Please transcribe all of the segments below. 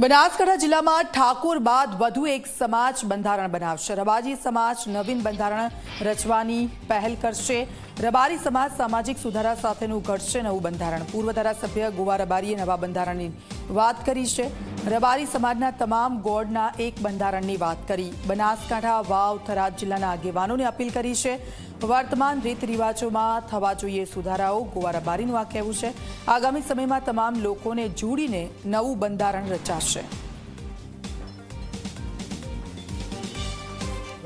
બનાસકાંઠા જિલ્લામાં ઠાકોર બાદ વધુ એક સમાજ બંધારણ બનાવશે. રબારી સમાજ નવીન બંધારણ રચવાની પહેલ કરશે. રબારી સમાજ સામાજિક સુધારા સાથેનું ઘડશે નવું બંધારણ. પૂર્વ ધારાસભ્ય ગોવા રબારીએ નવા બંધારણની વાત કરી છે. રબારી સમાજના તમામ ગોળના એક બંધારણની વાત કરી. બનાસકાંઠા, વાવ, થરાદ જિલ્લાના આગેવાનોને અપીલ કરી છે. વર્તમાન રીત રિવાજોમાં થવા જોઈએ સુધારાઓ, ગોવા રબારીનું આ કહેવું છે. આગામી સમયમાં તમામ લોકોને જોડીને નવું બંધારણ રચાશે.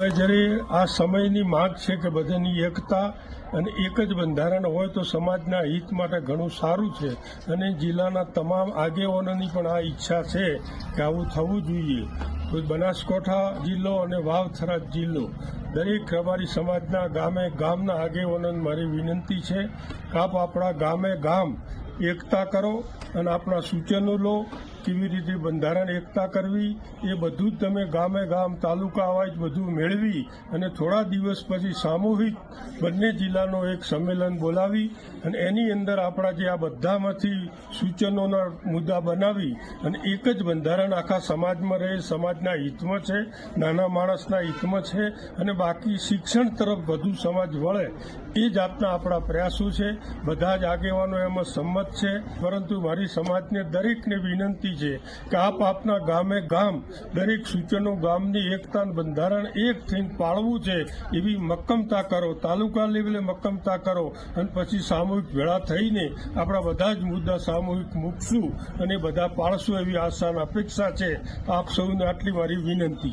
હવે જ્યારે આ સમયની માંગ છે કે બધાની એકતા અને એક જ બંધારણ હોય તો સમાજના હિત માટે ઘણું સારું છે. અને જિલ્લાના તમામ આગેવાનોની પણ આ ઈચ્છા છે કે આવું થવું જોઈએ. તો બનાસકાંઠા જિલ્લો અને વાવથરા જિલ્લો, દરેક રબારી સમાજના ગામે ગામના આગેવાનોને મારી વિનંતી છે કે આપ આપણા ગામે ગામ એકતા કરો અને આપણા સૂચનો લો કેવી રીતે બંધારણ એકતા કરવી, એ બધું જ તમે ગામે ગામ, તાલુકા વાઇઝ બધું મેળવી અને થોડા દિવસ પછી સામૂહિક બંને જિલ્લાનો એક સંમેલન બોલાવી અને એની અંદર આપણા જે આ બધામાંથી સૂચનોના મુદ્દા બનાવી અને એક જ બંધારણ આખા સમાજમાં રહે, સમાજના હિતમાં છે, નાના માણસના હિતમાં છે અને બાકી શિક્ષણ તરફ વધુ સમાજ વળે, એ જાતના આપણા પ્રયાસો છે. બધા જ આગેવાનો એમાં સંમત છે. પરંતુ મારી સમાજને દરેકને વિનંતી છે કે આપ આપના ગામે ગામ, દરેક સૂચનો ગામની એકતા બંધારણ એક થઈને પાળવું છે એવી મક્કમતા કરો તાલુકા લેવલે મક્કમતા કરો અને પછી સામૂહિક ભેળા થઈને આપણા બધા જ મુદ્દા સામૂહિક મૂકશું અને બધા પાળશું એવી આશા અને અપેક્ષા છે. આપ સૌને આટલી મારી વિનંતી.